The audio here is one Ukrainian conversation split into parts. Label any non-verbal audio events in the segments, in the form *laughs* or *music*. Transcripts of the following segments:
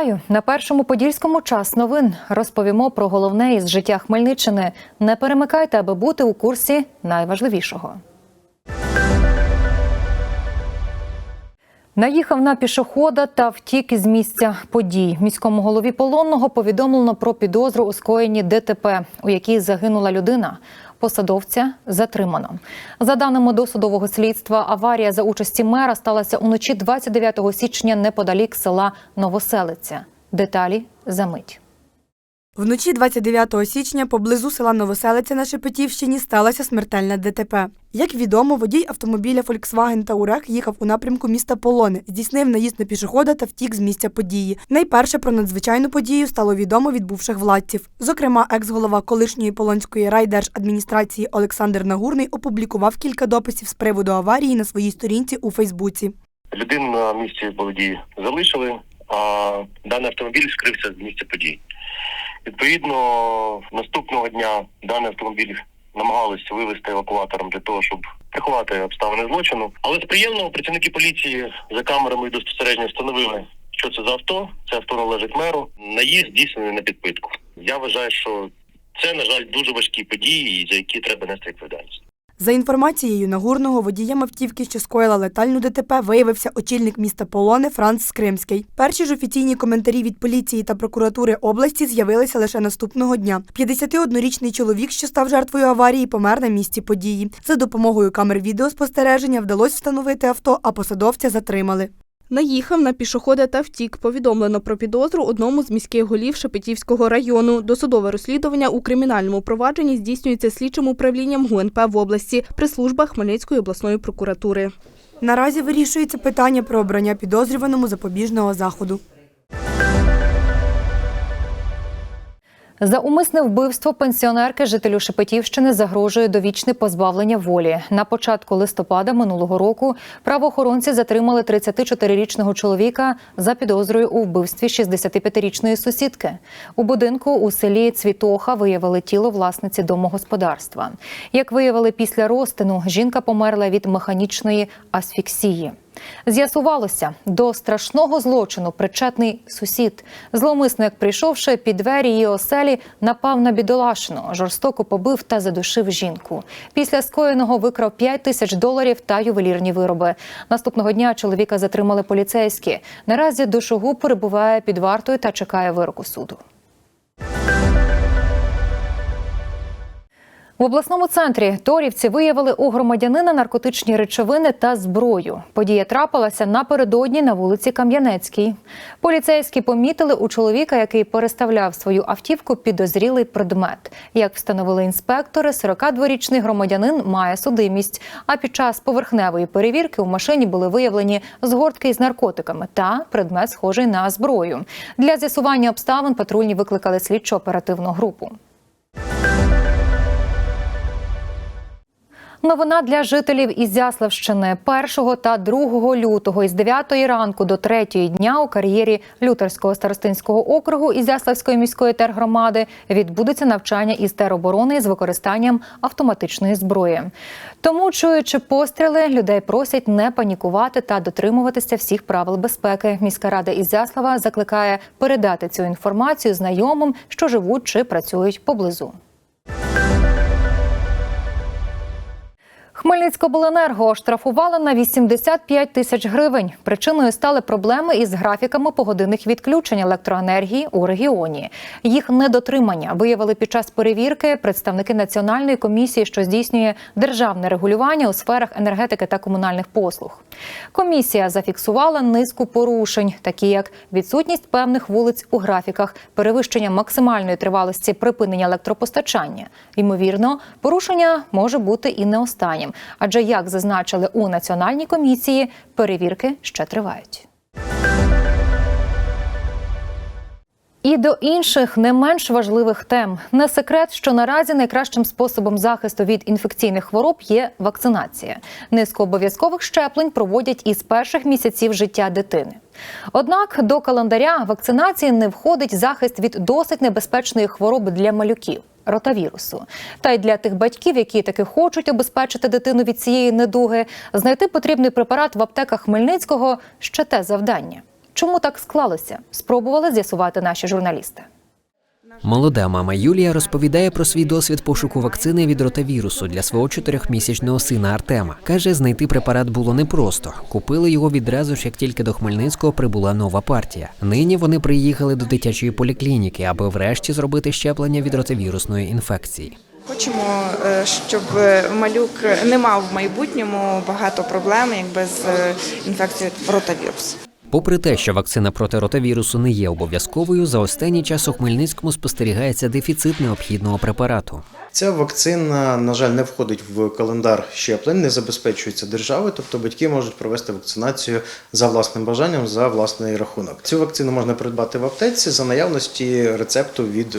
Вітаю на першому подільському час новин. Розповімо про головне із життя Хмельниччини. Не перемикайте, аби бути у курсі найважливішого. Наїхав на пішохода та втік із місця подій. Міському голові полонного повідомлено про підозру у скоєнні ДТП, у якій загинула людина. Посадовця затримано. За даними досудового слідства, аварія за участі мера сталася уночі 29 січня неподалік села Новоселиця. Деталі за мить. Вночі 29 січня поблизу села Новоселиця на Шепетівщині сталося смертельне ДТП. Як відомо, водій автомобіля Volkswagen Touareg їхав у напрямку міста Полони, здійснив наїзд на пішохода та втік з місця події. Найперше про надзвичайну подію стало відомо від бувших владців. Зокрема, екс-голова колишньої полонської райдержадміністрації Олександр Нагурний опублікував кілька дописів з приводу аварії на своїй сторінці у Фейсбуці. Людину на місці події залишили, а даний автомобіль скрився з місця подій. Відповідно, наступного дня даний автомобіль намагалися вивезти евакуатором для того, щоб приховати обставини злочину. Але з приємного працівники поліції за камерами відеоспостереження встановили, що це за авто. Це авто належить меру. Наїзд здійснений на підпитку. Я вважаю, що це на жаль дуже важкі події, за які треба нести відповідальність. За інформацією Нагурного, водієм автівки, що скоїла летальну ДТП, виявився очільник міста Полони Франц Скримський. Перші ж офіційні коментарі від поліції та прокуратури області з'явилися лише наступного дня. 51-річний чоловік, що став жертвою аварії, помер на місці події. За допомогою камер відеоспостереження вдалося встановити авто, а посадовця затримали. Наїхав на пішохода та втік. Повідомлено про підозру одному з міських голів Шепетівського району. Досудове розслідування у кримінальному провадженні здійснюється слідчим управлінням ГУНП в області при службах Хмельницької обласної прокуратури. Наразі вирішується питання про обрання підозрюваному запобіжного заходу. За умисне вбивство пенсіонерки жителю Шепетівщини загрожує довічне позбавлення волі. На початку листопада минулого року правоохоронці затримали 34-річного чоловіка за підозрою у вбивстві 65-річної сусідки. У будинку у селі Цвітоха виявили тіло власниці домогосподарства. Як виявили після розтину, жінка померла від механічної асфіксії. З'ясувалося, до страшного злочину причетний сусід. Зловмисник, прийшовши під двері її оселі, напав на бідолашну, жорстоко побив та задушив жінку. Після скоєного викрав 5 тисяч доларів та ювелірні вироби. Наступного дня чоловіка затримали поліцейські. Наразі душогуб перебуває під вартою та чекає вироку суду. В обласному центрі Торівці виявили у громадянина наркотичні речовини та зброю. Подія трапилася напередодні на вулиці Кам'янецькій. Поліцейські помітили у чоловіка, який переставляв свою автівку, підозрілий предмет. Як встановили інспектори, 42-річний громадянин має судимість. А під час поверхневої перевірки у машині були виявлені згортки із наркотиками та предмет, схожий на зброю. Для з'ясування обставин патрульні викликали слідчо-оперативну групу. Новина для жителів Ізяславщини 1 та 2 лютого із 9 ранку до 3 дня у кар'єрі Лютерського старостинського округу Ізяславської міської тергромади відбудеться навчання із тероборони з використанням автоматичної зброї. Тому, чуючи постріли, людей просять не панікувати та дотримуватися всіх правил безпеки. Міська рада Ізяслава закликає передати цю інформацію знайомим, що живуть чи працюють поблизу. Хмельницькобленерго оштрафували на 85 тисяч гривень. Причиною стали проблеми із графіками погодинних відключень електроенергії у регіоні. Їх недотримання виявили під час перевірки представники національної комісії, що здійснює державне регулювання у сферах енергетики та комунальних послуг. Комісія зафіксувала низку порушень, такі як відсутність певних вулиць у графіках, перевищення максимальної тривалості припинення електропостачання. Ймовірно, порушення може бути і не останнім. Адже, як зазначили у національній комісії, перевірки ще тривають. І до інших не менш важливих тем не секрет, що наразі найкращим способом захисту від інфекційних хвороб є вакцинація. Низку обов'язкових щеплень проводять із перших місяців життя дитини. Однак до календаря вакцинації не входить захист від досить небезпечної хвороби для малюків ротавірусу. Та й для тих батьків, які таки хочуть обезпечити дитину від цієї недуги, знайти потрібний препарат в аптеках Хмельницького ще те завдання. Чому так склалося? Спробували з'ясувати наші журналісти. Молода мама Юлія розповідає про свій досвід пошуку вакцини від ротавірусу для свого чотирьохмісячного сина Артема. Каже, знайти препарат було непросто. Купили його відразу ж, як тільки до Хмельницького прибула нова партія. Нині вони приїхали до дитячої поліклініки, аби врешті зробити щеплення від ротавірусної інфекції. Хочемо, е, щоб е, малюк не мав в майбутньому багато проблем, якби з е, інфекцією ротавірусу. Попри те, що вакцина проти ротавірусу не є обов'язковою, за останній час у Хмельницькому спостерігається дефіцит необхідного препарату. Ця вакцина, на жаль, не входить в календар щеплень, не забезпечується державою, тобто батьки можуть провести вакцинацію за власним бажанням, за власний рахунок. Цю вакцину можна придбати в аптеці за наявності рецепту від е,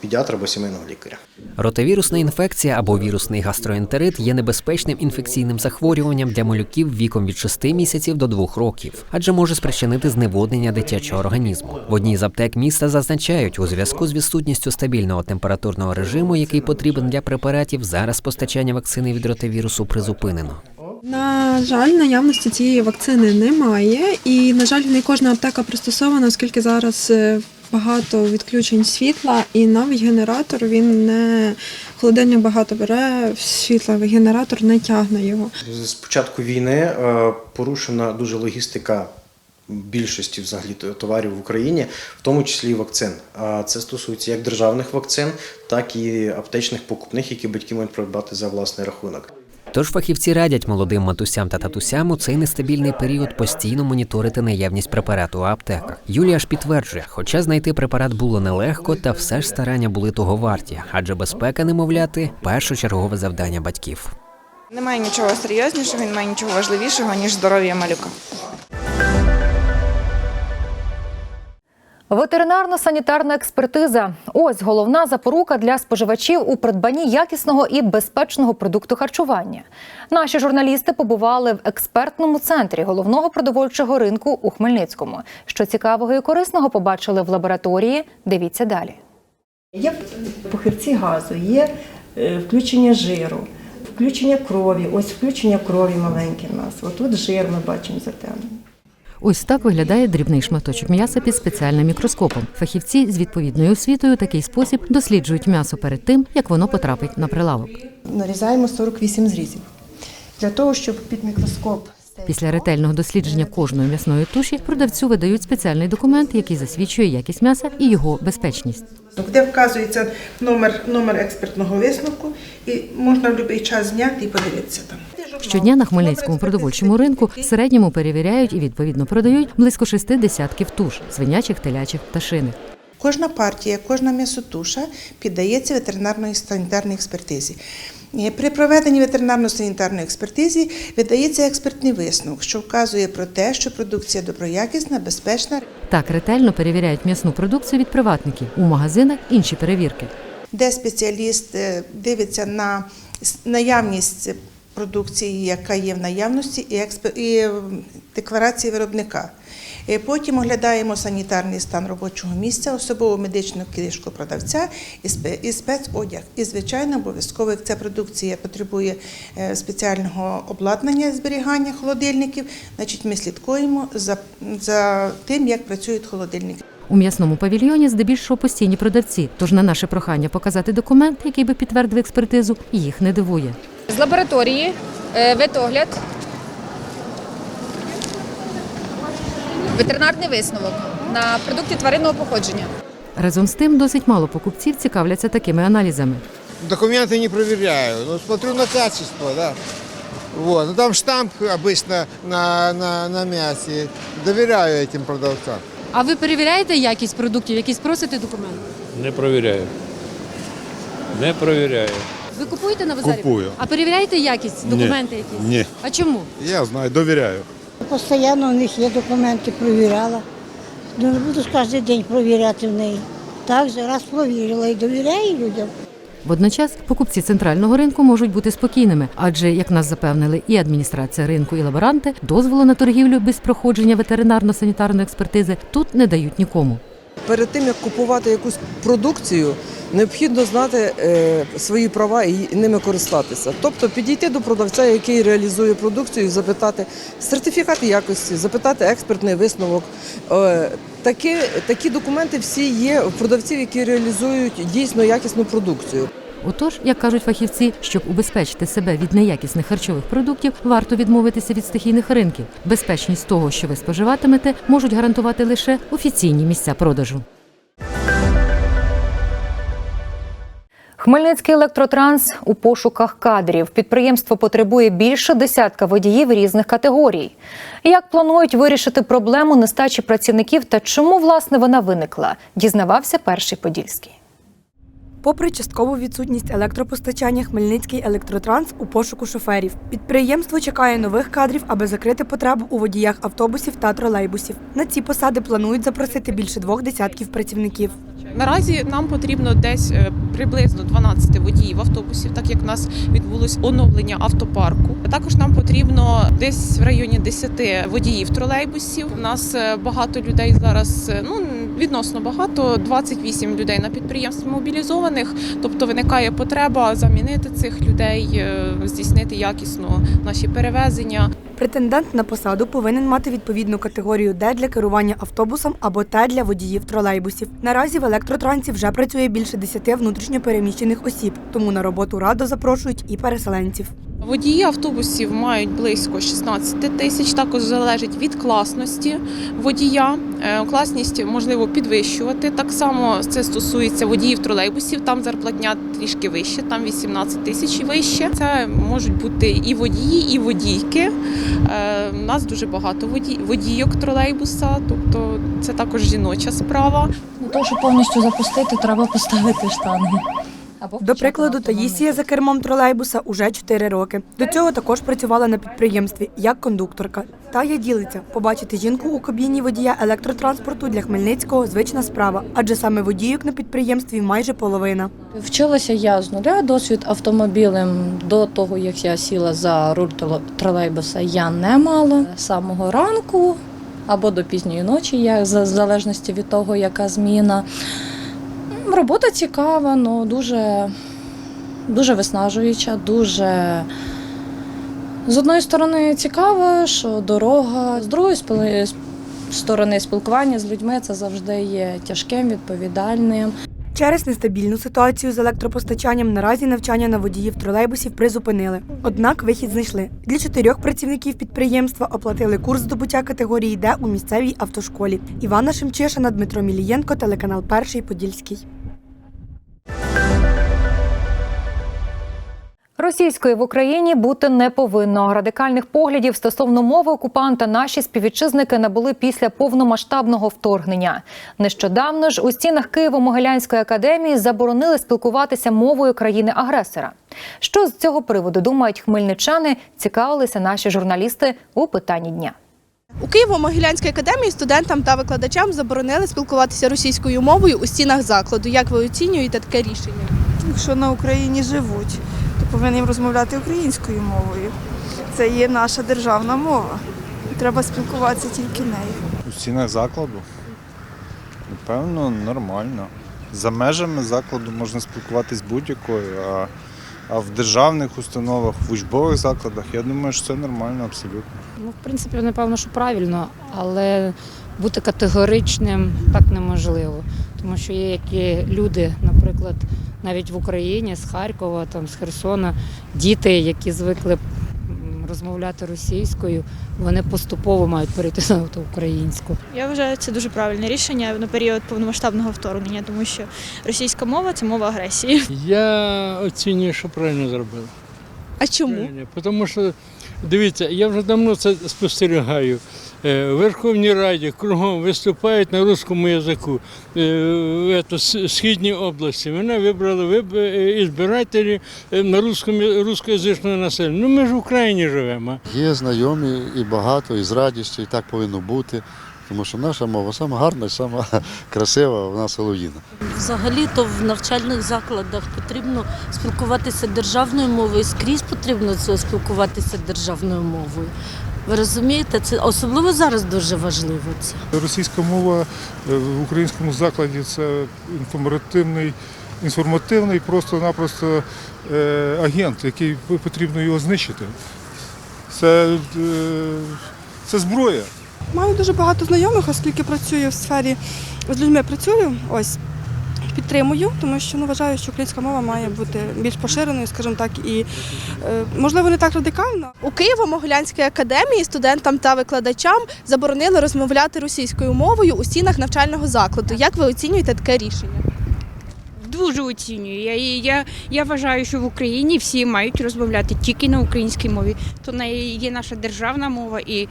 педіатра або сімейного лікаря. Ротавірусна інфекція або вірусний гастроентерит є небезпечним інфекційним захворюванням для малюків віком від 6 місяців до 2 років, адже може спричинити зневоднення дитячого організму. В одній з аптек міста зазначають, у зв'язку з відсутністю стабільного температурного режиму, який потрібен для препаратів, зараз постачання вакцини від ротавірусу призупинено. На жаль, наявності цієї вакцини немає, і на жаль, не кожна аптека пристосована, оскільки зараз е, багато відключень світла, і навіть генератор він не холодильник багато бере світла, генератор не тягне його. З початку війни е, порушена дуже логістика більшості взагалі товарів в Україні, в тому числі і вакцин. А це стосується як державних вакцин, так і аптечних покупних, які батьки можуть придбати за власний рахунок. Тож фахівці радять молодим матусям та татусям у цей нестабільний період постійно моніторити наявність препарату у аптеках. Юлія ж підтверджує, хоча знайти препарат було нелегко, та все ж старання були того варті, адже безпека немовляти першочергове завдання батьків. Немає нічого серйознішого, немає нічого важливішого, ніж здоров'я малюка. Ветеринарно-санітарна експертиза ось головна запорука для споживачів у придбанні якісного і безпечного продукту харчування. Наші журналісти побували в експертному центрі головного продовольчого ринку у Хмельницькому. Що цікавого і корисного побачили в лабораторії. Дивіться далі. Є похирці газу, є е, включення жиру, включення крові. Ось включення крові маленьке в нас. Отут жир ми бачимо затемнений. Ось так виглядає дрібний шматочок м'яса під спеціальним мікроскопом. Фахівці з відповідною освітою у такий спосіб досліджують м'ясо перед тим, як воно потрапить на прилавок. Нарізаємо 48 зрізів. Для того, щоб під мікроскоп Після ретельного дослідження кожної м'ясної туші продавцю видають спеціальний документ, який засвідчує якість м'яса і його безпечність. де вказується номер, номер експертного висновку, і можна в будь-який час зняти і подивитися там. Щодня на Хмельницькому продовольчому ринку в середньому перевіряють і відповідно продають близько шести десятків туш свинячих, телячих, пташиних. Кожна партія, кожна м'ясотуша піддається ветеринарної санітарній експертизі. Е, При проведенні ветеринарно-санітарної експертизи видається експертний висновок, що вказує про те, що продукція доброякісна, безпечна, Так ретельно перевіряють м'ясну продукцію від приватників у магазинах інші перевірки. де спеціаліст е, дивиться на наявність продукції, яка є в наявності, і, і е, декларації виробника. Е, Потім оглядаємо санітарний стан робочого місця, особову медичну книжку продавця і спецодяг. І, звичайно, обов'язково, як ця продукція потребує е, спеціального обладнання зберігання холодильників, значить ми слідкуємо за, за тим, як працюють холодильники. У м'ясному павільйоні здебільшого постійні продавці. Тож на наше прохання показати документ, який би підтвердив експертизу, їх не дивує З лабораторії е, ветогляд, ветеринарний висновок на продукти тваринного походження. Разом з тим, досить мало покупців цікавляться такими аналізами. Документы не проверяю, но смотрю на качество, да. Вот. Ну, там штамп обычно на, на, на мясе. Доверяю этим продавцам. А ви перевіряєте якість продуктів, якісь просите документи? Не провіряю. Не провіряю. Ви купуєте на базарі? Купую. А перевіряєте якість, документи якісь? Ні. А чому? Я знаю, довіряю. Постійно у них є документи, провіряла. Ну, не буду кожен день провіряти в неї. Так же раз провірила і довіряю людям. Водночас покупці центрального ринку можуть бути спокійними, адже, як нас запевнили, і адміністрація ринку, і лаборанти дозволу на торгівлю без проходження ветеринарно-санітарної експертизи тут не дають нікому. Перед тим як купувати якусь продукцію, необхідно знати е, свої права і ними користатися. Тобто підійти до продавця, який реалізує продукцію, запитати сертифікат якості, запитати експертний висновок. Е, Такі, такі документи всі є в продавців, які реалізують дійсно якісну продукцію. Отож, як кажуть фахівці, щоб убезпечити себе від неякісних харчових продуктів, варто відмовитися від стихійних ринків. Безпечність того, що ви споживатимете, можуть гарантувати лише офіційні місця продажу. Хмельницький електротранс у пошуках кадрів. Підприємство потребує більше десятка водіїв різних категорій. Як планують вирішити проблему нестачі працівників та чому власне вона виникла? Дізнавався перший подільський. Попри часткову відсутність електропостачання, Хмельницький електротранс у пошуку шоферів. Підприємство чекає нових кадрів, аби закрити потребу у водіях автобусів та тролейбусів. На ці посади планують запросити більше двох десятків працівників. Наразі нам потрібно десь е, приблизно 12 водіїв автобусів, так як в нас відбулось оновлення автопарку. Також нам потрібно десь в районі 10 водіїв тролейбусів. У нас е, багато людей зараз, е, ну відносно багато, 28 людей на підприємстві мобілізованих. Тобто виникає потреба замінити цих людей, е, здійснити якісно наші перевезення. Претендент на посаду повинен мати відповідну категорію Д для керування автобусом або Т для водіїв тролейбусів. Наразі в електротрансі вже працює більше 10 внутрішньопереміщених осіб, тому на роботу радо запрошують і переселенців. Водії автобусів мають близько 16 тисяч. Також залежить від класності водія. Е, Класність можливо підвищувати. Так само це стосується водіїв тролейбусів. Там зарплатня трішки вище, там 18 тисяч і вище. Це можуть бути і водії, і водійки. Е, У нас дуже багато водій, водійок тролейбуса, тобто це також жіноча справа. Для того, щоб повністю запустити, треба поставити штанги. До прикладу, Таїсія за кермом тролейбуса уже 4 роки. До цього також працювала на підприємстві як кондукторка. Тая ділиться, побачити жінку у кабіні водія електротранспорту для Хмельницького звична справа, адже саме водійок на підприємстві майже половина. Вчилася я з нуля. Досвід автомобілем до того, як я сіла за руль тролейбуса, я не мала. З самого ранку або до пізньої ночі, за- в залежності від того, яка зміна. Робота цікава, але дуже, дуже виснажуюча, дуже. З одної сторони цікаво, що дорога, з другої сторони спілкування з людьми це завжди є тяжким, відповідальним. Через нестабільну ситуацію з електропостачанням наразі навчання на водіїв тролейбусів призупинили. Однак вихід знайшли. Для чотирьох працівників підприємства оплатили курс здобуття категорії Д у місцевій автошколі. Івана Шемчишина, Дмитро Мілієнко, телеканал Перший Подільський. Російської в Україні бути не повинно. Радикальних поглядів стосовно мови окупанта наші співвітчизники набули після повномасштабного вторгнення. Нещодавно ж у стінах Києво-Могилянської академії заборонили спілкуватися мовою країни-агресора. Що з цього приводу думають хмельничани? Цікавилися наші журналісти у питанні дня. У Києво-Могилянській академії студентам та викладачам заборонили спілкуватися російською мовою у стінах закладу. Як ви оцінюєте таке рішення? Якщо на Україні живуть, повинні розмовляти українською мовою. Це є наша державна мова. Треба спілкуватися тільки нею. У стінах закладу? Напевно, нормально. За межами закладу можна спілкуватись будь-якою, а, а в державних установах, в учбових закладах, я думаю, що це нормально абсолютно. Ну, в принципі, напевно, що правильно, але бути категоричним так неможливо. Тому що є які люди, наприклад, навіть в Україні, з Харкова, там, з Херсона, діти, які звикли розмовляти російською, вони поступово мають перейти на українську. Я вважаю це дуже правильне рішення на період повномасштабного вторгнення, тому що російська мова це мова агресії. Я оцінюю, що правильно зробили. А чому? Правильно, Тому що, дивіться, я вже давно це спостерігаю. Е, В Верховній Раді кругом виступають на русскому язику е, в східній області. Мене вибрали виб... е, ізбирателі на русскому, русскоязичного населення. Ну ми ж в Україні живемо. Є знайомі і багато, і з радістю, і так повинно бути. Тому що наша мова сама гарна і сама *laughs* красива, вона солов'їна. Взагалі-то в навчальних закладах потрібно спілкуватися державною мовою, скрізь потрібно це спілкуватися державною мовою. Ви розумієте, це особливо зараз дуже важливо це. Російська мова е, в українському закладі це інформативний інформативний, просто-напросто е, агент, який потрібно його знищити. Це, е, це зброя. Маю дуже багато знайомих, оскільки працюю в сфері з людьми працюю. Ось підтримую, тому що ну, вважаю, що українська мова має бути більш поширеною, скажімо так, і е, можливо не так радикально. У Києво-Могилянській академії студентам та викладачам заборонили розмовляти російською мовою у стінах навчального закладу. Як ви оцінюєте таке рішення? Дуже оцінюю. Я, я, я вважаю, що в Україні всі мають розмовляти тільки на українській мові. То є наша державна мова і,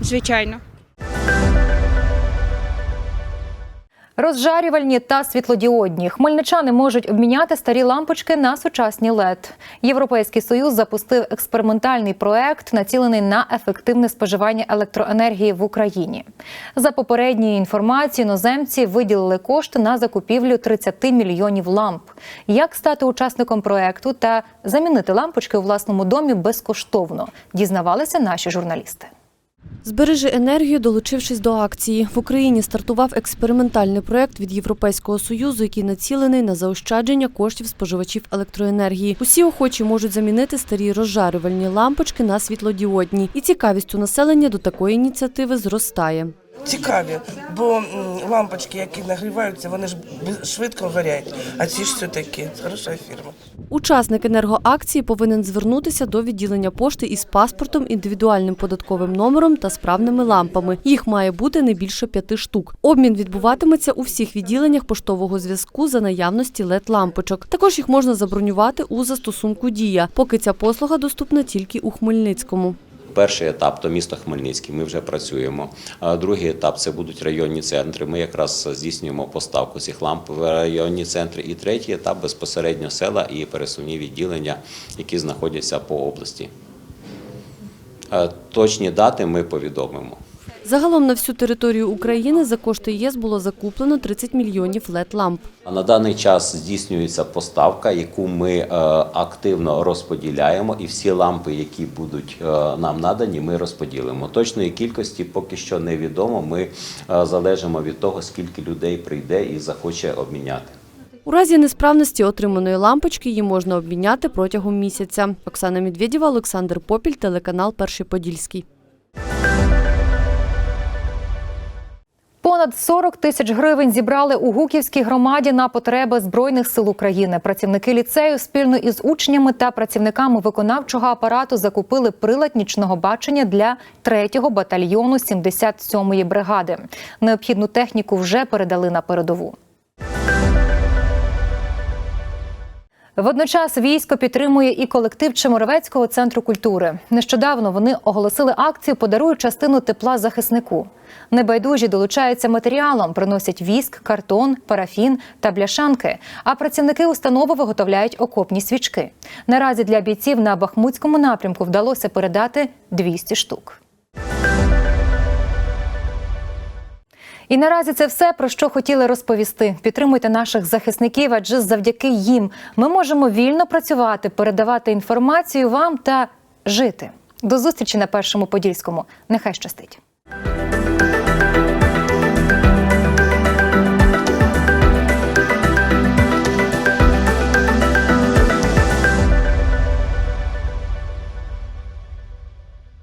звичайно. Розжарювальні та світлодіодні хмельничани можуть обміняти старі лампочки на сучасні LED. Європейський союз запустив експериментальний проект, націлений на ефективне споживання електроенергії в Україні. За попередньою інформацією, іноземці виділили кошти на закупівлю 30 мільйонів ламп. Як стати учасником проекту та замінити лампочки у власному домі безкоштовно? Дізнавалися наші журналісти. Збережи енергію, долучившись до акції. В Україні стартував експериментальний проект від Європейського союзу, який націлений на заощадження коштів споживачів електроенергії. Усі охочі можуть замінити старі розжарювальні лампочки на світлодіодні. І цікавість у населення до такої ініціативи зростає. Цікаві, бо лампочки, які нагріваються, вони ж швидко горять. А ці ж все-таки хороша фірма. Учасник енергоакції повинен звернутися до відділення пошти із паспортом, індивідуальним податковим номером та справними лампами. Їх має бути не більше п'яти штук. Обмін відбуватиметься у всіх відділеннях поштового зв'язку за наявності led лампочок. Також їх можна забронювати у застосунку Дія, поки ця послуга доступна тільки у Хмельницькому. Перший етап то місто Хмельницький. Ми вже працюємо. Другий етап це будуть районні центри. Ми якраз здійснюємо поставку цих ламп в районні центри. І третій етап безпосередньо села і пересувні відділення, які знаходяться по області. Е, Точні дати ми повідомимо. Загалом на всю територію України за кошти ЄС було закуплено 30 мільйонів led ламп. На даний час здійснюється поставка, яку ми е, активно розподіляємо, і всі лампи, які будуть е, нам надані, ми розподілимо. Точної кількості поки що невідомо. Ми е, залежимо від того, скільки людей прийде і захоче обміняти. У разі несправності отриманої лампочки її можна обміняти протягом місяця. Оксана Медведєва, Олександр Попіль, телеканал Перший Подільський. Понад 40 тисяч гривень зібрали у Гуківській громаді на потреби збройних сил України. Працівники ліцею спільно із учнями та працівниками виконавчого апарату закупили прилад нічного бачення для 3-го батальйону 77-ї бригади. Необхідну техніку вже передали на передову. Водночас військо підтримує і колектив Чеморовецького центру культури. Нещодавно вони оголосили акцію Подарують частину тепла захиснику. Небайдужі долучаються матеріалом, приносять віск, картон, парафін та бляшанки. А працівники установи виготовляють окопні свічки. Наразі для бійців на Бахмутському напрямку вдалося передати 200 штук. І наразі це все про що хотіли розповісти. Підтримуйте наших захисників, адже завдяки їм ми можемо вільно працювати, передавати інформацію вам та жити. До зустрічі на першому подільському. Нехай щастить.